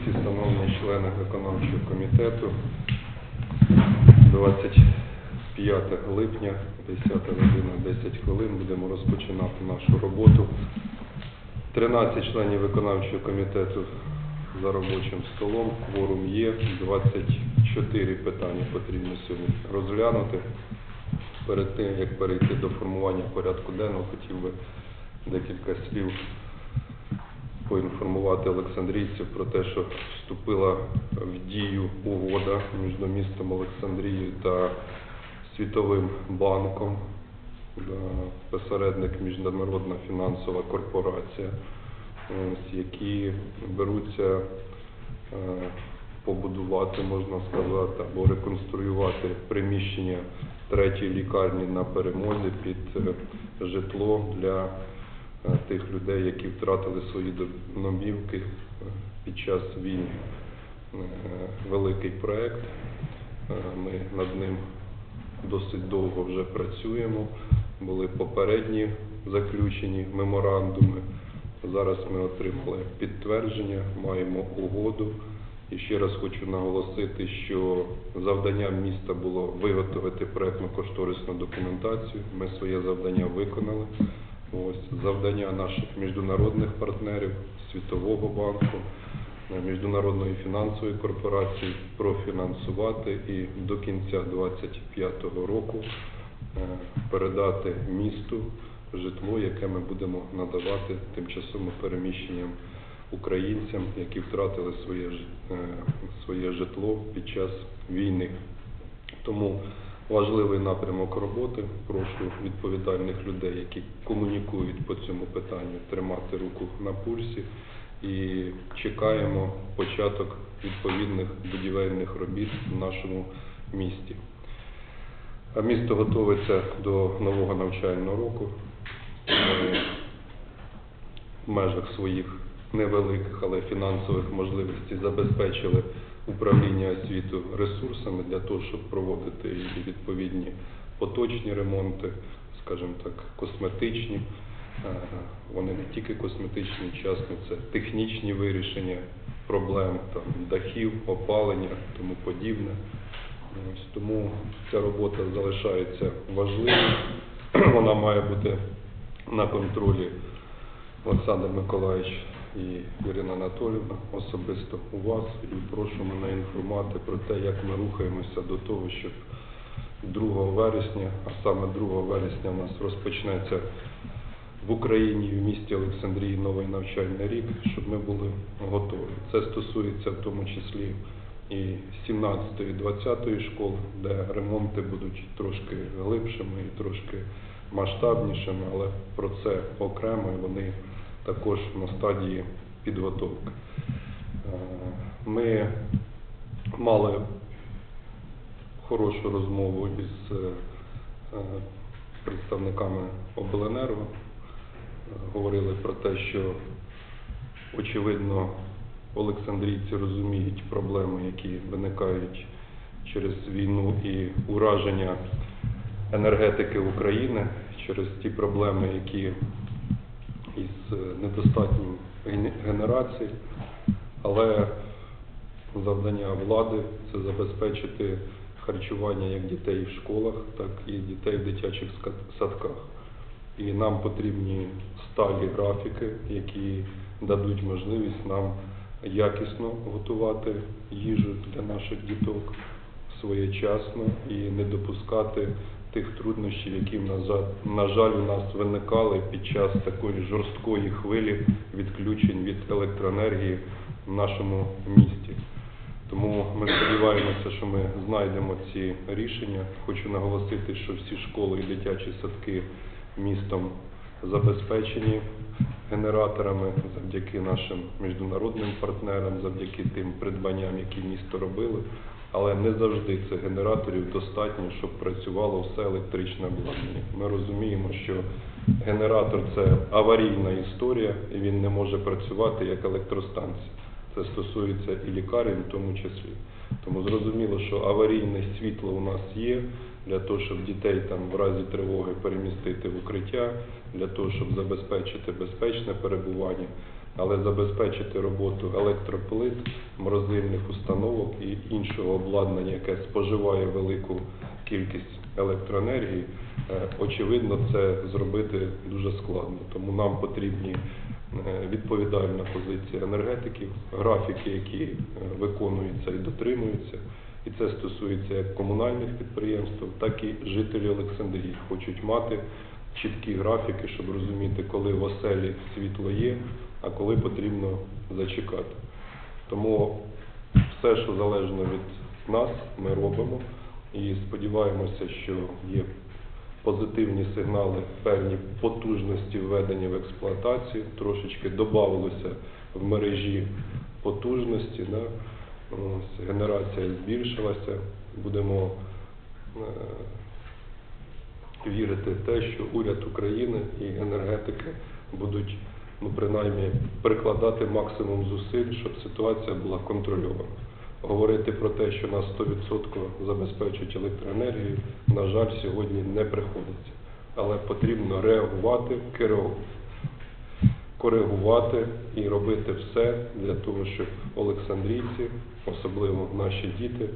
Олександрійці, шановні члени виконавчого комітету, 25 липня, 10 година 10 хвилин, будемо розпочинати нашу роботу. 13 членів виконавчого комітету за робочим столом, кворум є, 24 питання потрібно сьогодні розглянути. Перед тим, як перейти до формування порядку денного, хотів би декілька слів поінформувати Олександрійців про те, що вступила в дію угода між містом Олександрією та Світовим банком, посередник Міжнародна фінансова корпорація, які беруться е, побудувати, можна сказати, або реконструювати приміщення третьої лікарні на перемозі під е, житло для тих людей, які втратили свої домівки е, під час війни. Е, Великий проект. Е, Ми над ним досить довго вже працюємо. Були попередні заключені меморандуми. Зараз ми отримали підтвердження, маємо угоду. І ще раз хочу наголосити, що завданням міста було виготовити проектно-кошторисну документацію. Ми своє завдання виконали. Ось завдання наших міжнародних партнерів, Світового банку, е, Міжнародної фінансової корпорації профінансувати і до кінця 2025 року е, передати місту житло, яке ми будемо надавати тимчасово переміщенням українцям, які втратили своє, е, своє житло під час війни. Тому важливий напрямок роботи. Прошу відповідальних людей, які комунікують по цьому питанню, тримати руку на пульсі і чекаємо початок відповідних будівельних робіт в нашому місті. А Місто готується до нового навчального року. В межах своїх невеликих, але фінансових можливостей забезпечили управління освіту ресурсами для того, щоб проводити відповідні поточні ремонти, скажімо так, косметичні. Е, Вони не тільки косметичні, часно, це технічні вирішення проблем там, дахів, опалення, тому подібне. Ось, тому ця робота залишається важливою. Вона має бути на контролі Олександр Миколаївич і Ірина Анатолівна особисто у вас і прошу мене інформувати про те, як ми рухаємося до того, щоб 2 вересня, а саме 2 вересня у нас розпочнеться в Україні і в місті Олександрії новий навчальний рік, щоб ми були готові. Це стосується в тому числі і 17 і 20 школ, де ремонти будуть трошки глибшими і трошки масштабнішими, але про це окремо і вони також на стадії підготовки. Е, Ми мали хорошу розмову із е, представниками обленерго. Е, Говорили про те, що очевидно олександрійці розуміють проблеми, які виникають через війну і ураження енергетики України, через ті проблеми, які із е, недостатнім ген- але завдання влади це забезпечити харчування як дітей в школах, так і дітей в дитячих садках. І нам потрібні сталі графіки, які дадуть можливість нам якісно готувати їжу для наших діток своєчасно і не допускати тих труднощів, які, на жаль, у нас виникали під час такої жорсткої хвилі відключень від електроенергії в нашому місті. Тому ми сподіваємося, що ми знайдемо ці рішення. Хочу наголосити, що всі школи і дитячі садки містом забезпечені генераторами завдяки нашим міжнародним партнерам, завдяки тим придбанням, які місто робили. Але не завжди цих генераторів достатньо, щоб працювало все електричне обладнання. Ми розуміємо, що генератор це аварійна історія, і він не може працювати як електростанція. Це стосується і лікарень в тому числі. Тому зрозуміло, що аварійне світло у нас є для того, щоб дітей там в разі тривоги перемістити в укриття, для того, щоб забезпечити безпечне перебування. Але забезпечити роботу електроплит, морозильних установок і іншого обладнання, яке споживає велику кількість електроенергії, е, очевидно, це зробити дуже складно. Тому нам потрібні е, відповідальна позиція енергетиків, графіки, які е, виконуються і дотримуються. І це стосується як комунальних підприємств, так і жителі Олександрії. Хочуть мати чіткі графіки, щоб розуміти, коли в оселі світло є, а коли потрібно зачекати. Тому все, що залежно від нас, ми робимо і сподіваємося, що є позитивні сигнали, певні потужності введення в експлуатацію, трошечки додавалося в мережі потужності, да? Ось, генерація збільшилася, будемо е, вірити в те, що уряд України і енергетики будуть ну, принаймні прикладати максимум зусиль, щоб ситуація була контрольована. Говорити про те, що нас 100% забезпечують електроенергією, на жаль, сьогодні не приходиться. Але потрібно реагувати, коригувати і робити все для того, щоб олександрійці, особливо наші діти,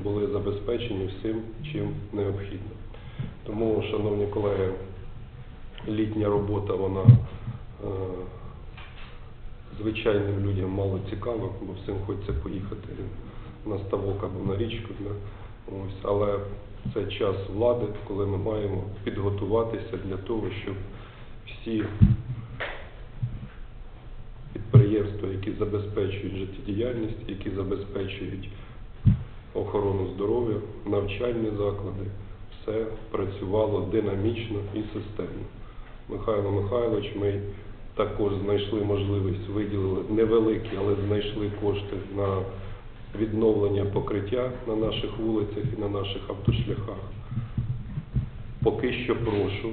були забезпечені всім, чим необхідно. Тому, шановні колеги, літня робота, вона звичайним людям мало цікава, бо всім хочеться поїхати на ставок або на річку. Да? Ось, але це час влади, коли ми маємо підготуватися для того, щоб всі підприємства, які забезпечують життєдіяльність, які забезпечують охорону здоров'я, навчальні заклади, все працювало динамічно і системно. Михайло Михайлович, ми також знайшли можливість, виділили невеликі, але знайшли кошти на відновлення покриття на наших вулицях і на наших автошляхах. Поки що прошу,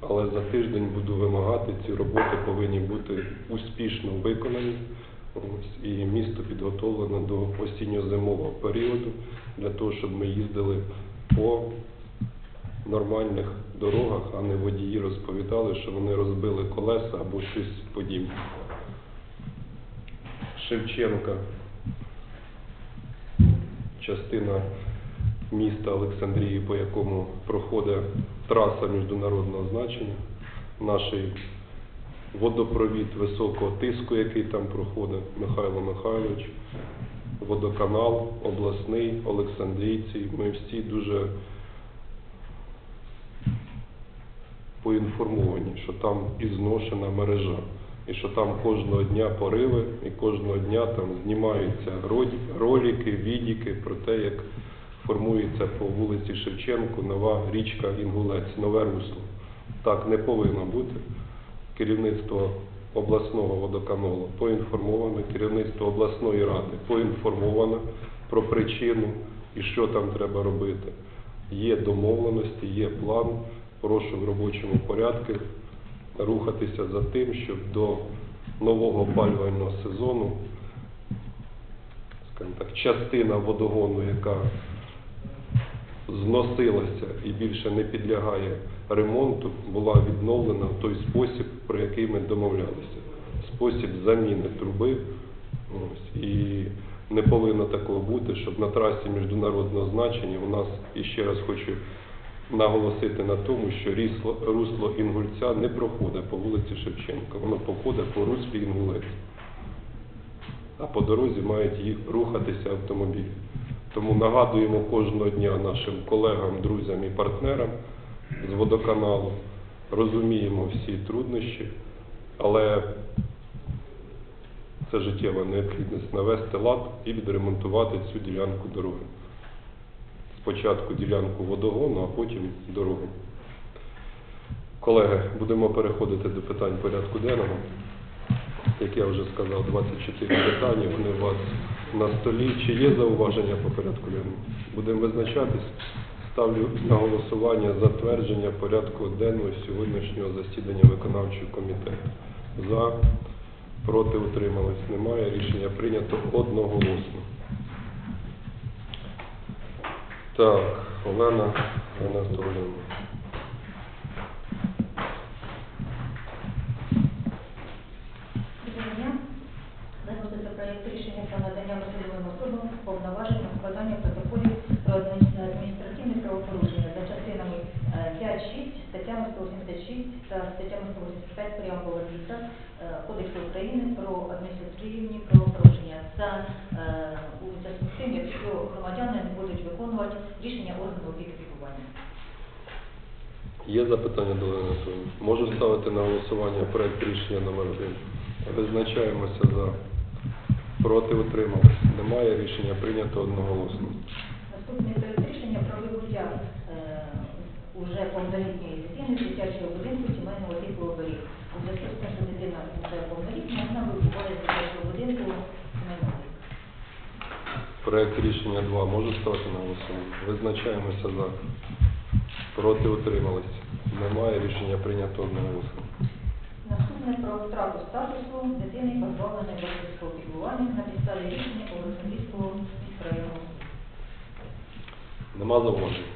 але за тиждень буду вимагати, ці роботи повинні бути успішно виконані. І місто підготовлено до осінньо-зимового періоду для того, щоб ми їздили по нормальних дорогах, а не водії розповідали, що вони розбили колеса або щось подібне. Шевченка, частина міста Олександрії, по якому проходить траса міжнародного значення, наш водопровід високого тиску, який там проходить, Михайло Михайлович, водоканал обласний, Олександрійці. Ми всі дуже поінформовані, що там і зношена мережа, і що там кожного дня пориви, і кожного дня там знімаються ролики, відіки про те, як формується по вулиці Шевченку нова річка Інгулець, нове русло. Так не повинно бути. Керівництво обласного водоканалу поінформоване, керівництво обласної ради поінформоване про причину і що там треба робити. Є домовленості, є план. Прошу в робочому порядку рухатися за тим, щоб до нового опалювального сезону, так, частина водогону, яка зносилася і більше не підлягає ремонту, була відновлена в той спосіб, про який ми домовлялися. Спосіб заміни труби. Ось. І не повинно такого бути, щоб на трасі міжнародного значення у нас, і ще раз хочу наголосити на тому, що рісло, русло Інгульця не проходить по вулиці Шевченка, воно проходить по руслі Інгулець. А по дорозі мають рухатися автомобілі. Тому нагадуємо кожного дня нашим колегам, друзям і партнерам з водоканалу, розуміємо всі труднощі, але це життєва необхідність навести лад і відремонтувати цю ділянку дороги. Спочатку ділянку водогону, а потім дорогу. Колеги, будемо переходити до питань порядку денного. Як я вже сказав, 24 питання, вони у вас на столі. Чи є зауваження по порядку денному? Будемо визначатись. Ставлю на голосування затвердження порядку денного сьогоднішнього засідання виконавчого комітету. За, проти утримались. Немає. Рішення прийнято одноголосно. Так, Олена Олена статтями 186 та статтями 185 преамбули КІТа е, Кодексу України про адміністративні правопорушення та е, у зв'язку з тим, якщо громадяни не будуть виконувати рішення органу опіки піклування. Є запитання до Олени Можу ставити на голосування проект рішення номер 1. Визначаємося за. Проти утримались. Немає рішення прийнято одноголосно. Наступне проект рішення про вибуття е, уже повнолітньої дитини дитячого будинку сімейного типу оберіг. У зв'язку з тим, що дитина вже повнолітня, вона вибуває з дитячого будинку сімейного типу. Проект рішення 2 можу ставити на голосування. Визначаємося за. Проти утримались. Немає рішення прийнято одноголосно. Наступне про втрату статусу дитини позбавленої батьківського піклування на підставі рішення Олександрійського міськрайону. Нема зауважень.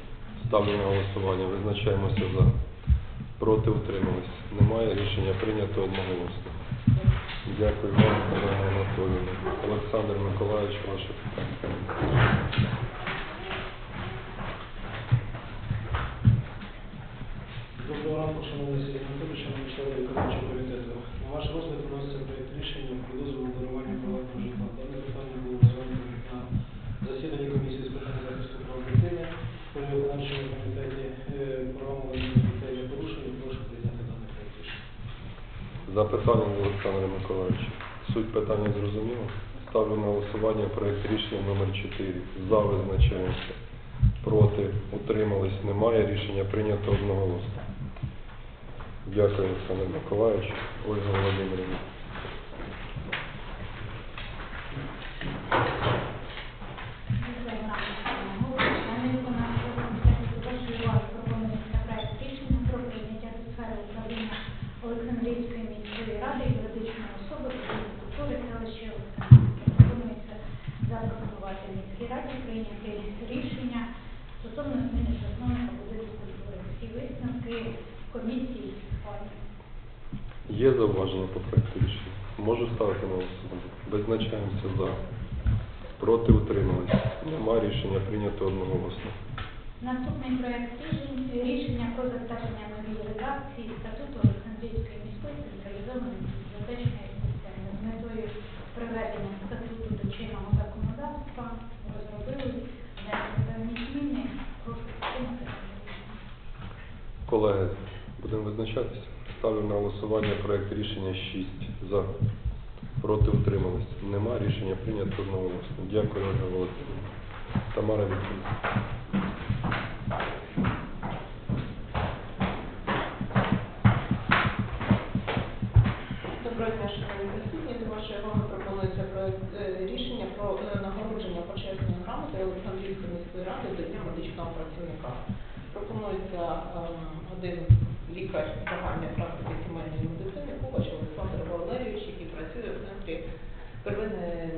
Ставлю на голосування. Визначаємося за. Проти утримались. Немає рішення прийнято одноголосно. Дякую вам, Олена Анатоліївна. Олександр Миколаївич, ваше питання. Доброго ранку, шановний Сергій Анатолійович, шановні члени виконавчого комітету. На ваш розгляд вноситься проект рішення про дозвіл дарування приватного житла. Дане питання було розглянуто на засіданні комісії з питань захисту прав дитини при виконавчому комітеті Запитання Олександра Миколаївича. Суть питання зрозуміла? Ставлю на голосування проєкт рішення номер 4. За визначаємося. Проти утримались. Немає рішення прийнято одноголосно. Дякую, Олександр Миколаївич. Ольга Володимирівна. Олександрійської міської ради юридичної особи культури селища Олександрівське. Пропонується запропонувати міській раді прийняти рішення стосовно зміни засновника будинку культури. Всі висновки комісії схвалені. Є зауваження по проекту рішення? Можу ставити на голосування. Визначаємося за. Проти утримались. Немає рішення прийнято одноголосно. Наступний проект рішень- рішення про затвердження нової редакції статуту Олександрійської міської централізованої бібліотечної системи з метою приведення статуту до чинного законодавства розробили певні зміни. Прошу підтримати. Колеги, будемо визначатися. Ставлю на голосування проект рішення 6. За. Проти утримались. Нема рішення прийнято одноголосно. Дякую, Ольга Володимирівна. Тамара Вікторівна. Доброго дня, шановні присутні. До вашої уваги пропонується проект е, рішення про е, нагородження почесною грамотою Олександрійської міської ради до Дня медичного працівника. Пропонується ем, один лікар загальної практики сімейної медицини Ковач Олександр Валерійович, який працює в центрі первинної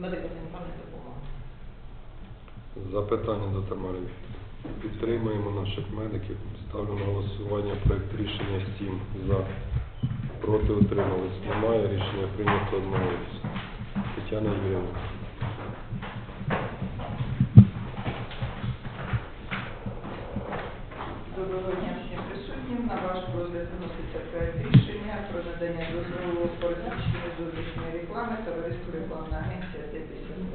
медико-санітарної допомоги. Запитання до Тамари Підтримуємо наших медиків. Ставлю на голосування проект рішення 7. За. Проти утримались. Немає рішення прийнято одноголосно. Тетяна Юрійовна. Доброго дня всім присутнім. На ваш розгляд вноситься проект рішення надання дозволу по розміщенню зовнішньої реклами товариству рекламна агенція Т-52.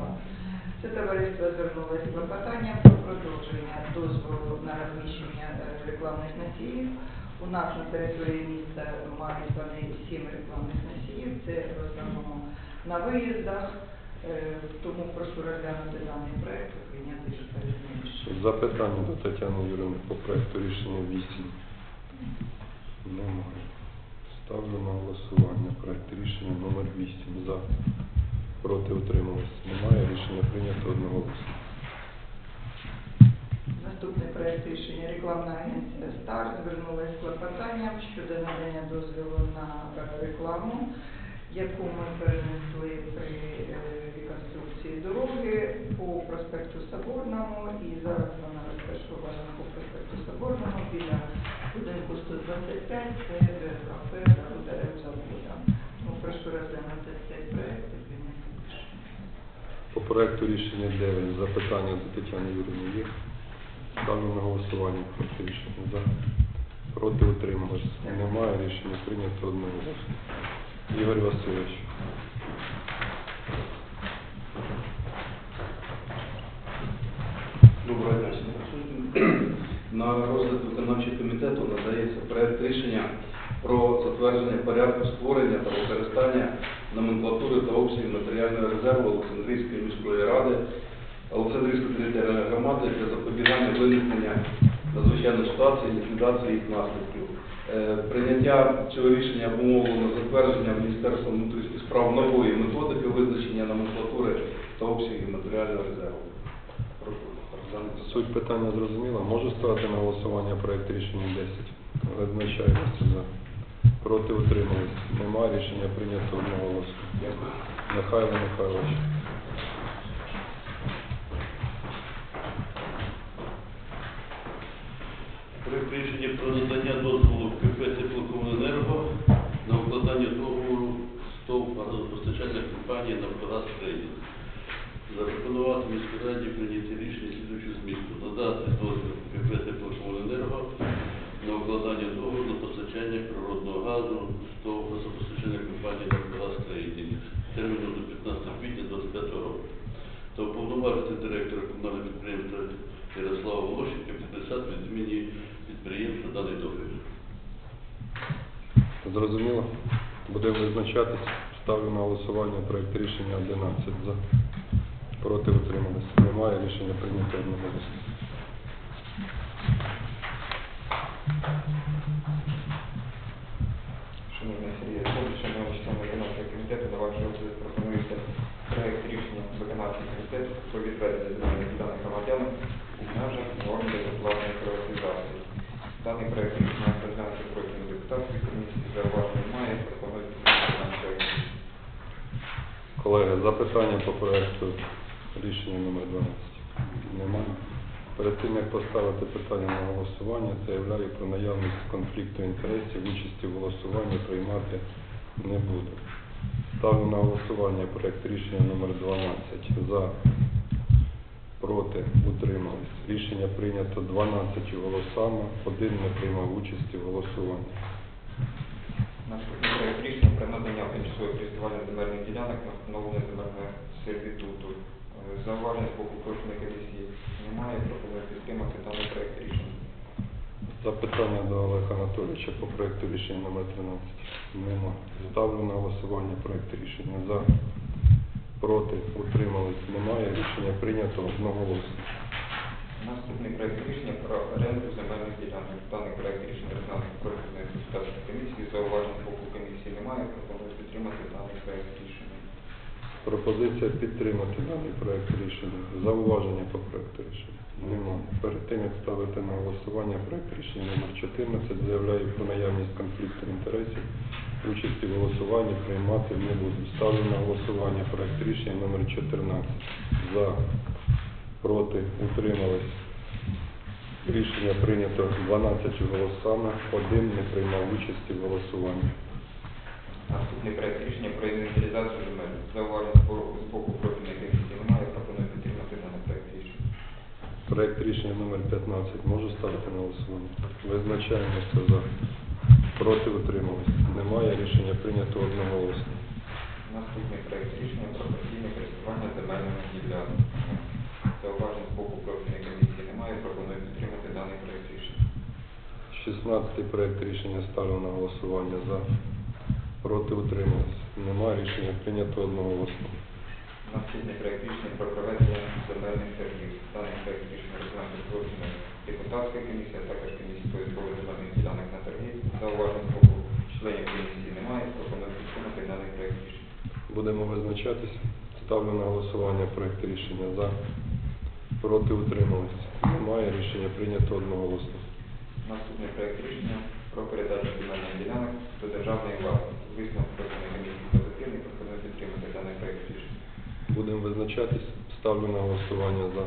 Це товариство звернулося з клопотанням про продовження дозволу на розміщення е, рекламних носіїв. У нас на території міста мають вони сім рекламних носіїв. Це в основному на виїздах. Е, Тому прошу розглянути даний проект і прийняти відповідне рішення. Запитання до Тетяни Юрійовни по проекту рішення 8. Немає. Ставлю на голосування проект рішення номер 8. За. Проти утримались. Немає рішення прийнято одноголосно. Наступний проект рішення рекламна агенція Стар звернулася з клопотанням щодо надання дозволу на рекламу, яку ми перенесли при е, реконструкції дороги по проспекту Соборному, і зараз вона розташована по проспекту Соборному біля будинку 125, це е, кафе дерев завода. Ну, прошу розглянути цей проект і прийняти рішення. По проекту рішення 9. Запитання до Тетяни Юрійовни є. Ставлю на голосування проект рішення. За. Проти утримались. Немає. Рішення прийнято одноголосно. Ігор Васильович. Доброго дня. На розгляд виконавчого комітету надається проект рішення про затвердження порядку створення та використання номенклатури та обсягів матеріального резерву Олександрійської міської ради, Олександрійської територіальної громади для запобігання виникнення надзвичайної ситуації і ліквідації їх наслідків. Е, Прийняття цього рішення обумовлено затвердження Міністерством внутрішніх справ нової методики визначення номенклатури та обсягів матеріального резерву. Суть питання зрозуміла. Можу ставити на голосування проект рішення 10? Визначаємося за. Проти утримались. Немає. Рішення прийнято одноголосно. Дякую. Михайло Михайлович. Проект рішення про надання дозволу КП «Теплокомуненерго» на укладання договору з ТОВ газопостачальна компанії «Нафтогаз Трейдинг». Запропонувати міській раді прийняти рішення слідуючого змісту. Надати дозвіл КП «Теплокомуненерго» на укладання договору на постачання з ТОВ газопостачальна компанії «Нафтогаз Трейдинг» терміном до 15 квітня 2025 року та уповноважити директора комунального підприємства Ярослава Волощенка підписати від імені підприємства даний договір. Зрозуміло? Будемо визначатись. Ставлю на голосування проект рішення 11 за. Проти утримались. Немає. Рішення прийнято одноголосно. Шановний Сергій Анатолійович, шановні члени виконавчого комітету, на ваш розгляд пропонується проект рішення комітету про відведення ділянок громадянам у межах норм безоплатної приватизації. Даний проект рішення розглянути профільної депутатської комісії, зауважень немає, пропонують. Колеги, запитання по проекту рішення номер 12? Немає. Перед тим, як поставити питання на голосування, заявляю про наявність конфлікту інтересів, участі в голосуванні приймати не буду. Ставлю на голосування проект рішення номер 12. За, проти, утримались. Рішення прийнято 12 голосами, один не приймав участі в голосуванні. Наступний проект рішення про надання тимчасової користування земельних ділянок на встановлення земельного сервітуту. Е, Зауважень з боку профільної комісії немає, пропоную підтримати даний проект рішення. Запитання до Олега Анатолійовича по проекту рішення номер 13. Нема. Ставлю на голосування проект рішення за. Проти. Утримались. Немає. Рішення прийнято одноголосно. Наступний проект рішення про оренду земельних ділянок. Даний проект рішення розглянути депутатської комісії. Зауважень боку комісії немає, пропоную підтримати даний проект рішення. Пропозиція підтримати даний проект рішення. Зауваження по проекту рішення. Нема. Перед тим, як ставити на голосування проект рішення номер 14, заявляю про наявність конфлікту інтересів. Участі в голосуванні приймати не буду. Ставлю на голосування проект рішення номер 14. За, проти, утримались. Рішення прийнято 12 голосами, один не приймав участі в голосуванні. Наступний проект рішення про інвентаризацію земель. Зауважень з боку- з боку профільної комісії немає, пропоную підтримати даний проект рішення. Проект рішення номер 15 можу ставити на голосування? Визначаємося за. Проти утримались. Немає. Рішення прийнято одноголосно. Наступний проект рішення про постійне користування земельними ділянками. Зауважень з боку профільної комісії немає, пропоную підтримати даний проект рішення. 16 проект рішення ставлю на голосування за. Проти утримались. Немає. Рішення прийнято одноголосно. Наступний проект рішення про проведення земельних торгів. Даний проект рішення розглянути профільної депутатської комісії, а також комісії по збору земельних ділянок на торги. Зауважень з боку членів комісії немає, пропоную підтримати даний проект рішення. Будемо визначатись. Ставлю на голосування проект рішення за. Проти утримались. Немає. Рішення прийнято одноголосно. Наступний проект рішення про передачу земельних ділянок до державної власності. Висновок профільної комісії позитивний, пропоную підтримати даний проект рішення. Будемо визначатись. Ставлю на голосування за.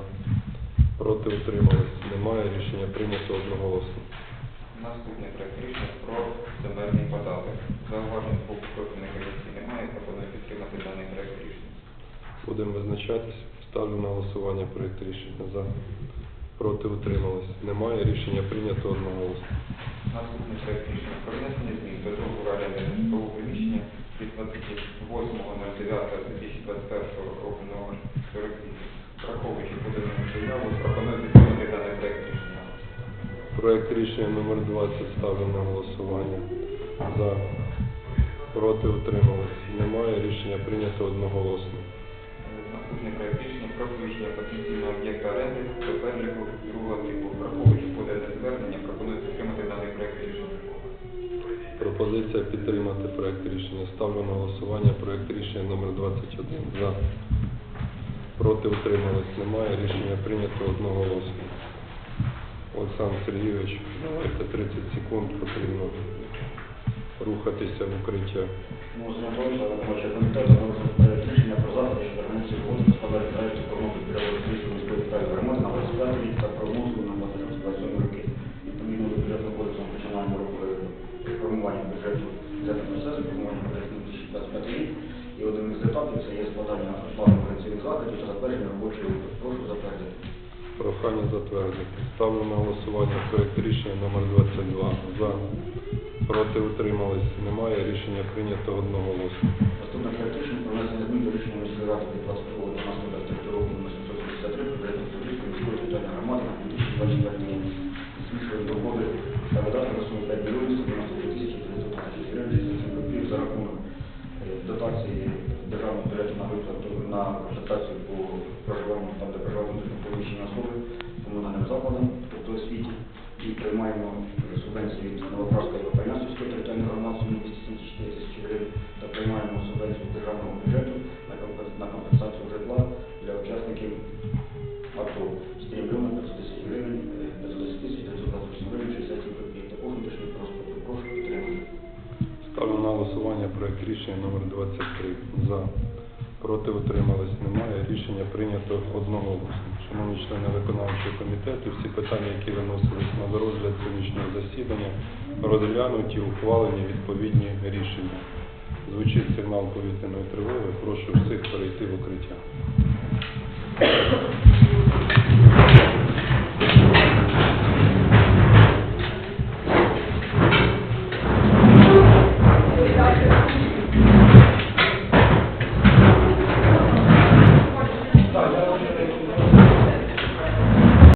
Проти утримались. Немає. Рішення прийнято одноголосно. Наступний проект рішення про земельний податок. Зауважень боку профільної комісії немає, пропоную підтримати даний проект рішення. Будемо визначатись. Ставлю на голосування проект рішення за. Проти утримались. Немає. Рішення прийнято одноголосно. Наступний проект рішення про внесення змін до договору оренди нежитлового приміщення від 28.09.2021 року номер 48. Враховуючи подану заяву, пропоную підтримати даний проект рішення. Проект рішення номер 20 ставлю на голосування. За. Проти утримались. Немає. Рішення прийнято одноголосно. Наступний проект рішення про включення потенційного об'єкта оренди до переліку другого типу. Враховуючи подане звернення, даний проект рішення. Пропозиція підтримати проект рішення. Ставлю на голосування проект рішення номер 21. За. Проти утримались. Немає. Рішення прийнято одноголосно. Олександр Сергійович, давайте 30 секунд потрібно рухатися в укриття. Мусимо повністю виконавчого комітету на розгляд проект рішення про заходи щодо організації господарів проєктів складання плану заходів та затвердження робочої групи. Прошу затвердити. Прохання затвердити. Ставлю на голосування проект рішення номер 22. За. Проти утримались. Немає. Рішення прийнято одноголосно. Наступне проект рішення про внесення змін до рішення міської ради від 22 12 року номер 753 про Подільської міської територіальної громади на 2024 рік. Голосування проект рішення номер 23. За. Проти утримались. Немає. Рішення прийнято одноголосно. Шановні члени виконавчого комітету, всі питання, які виносились на розгляд сьогоднішнього засідання, розглянуті, ухвалені відповідні рішення. Звучить сигнал повітряної тривоги. Прошу всіх перейти в укриття.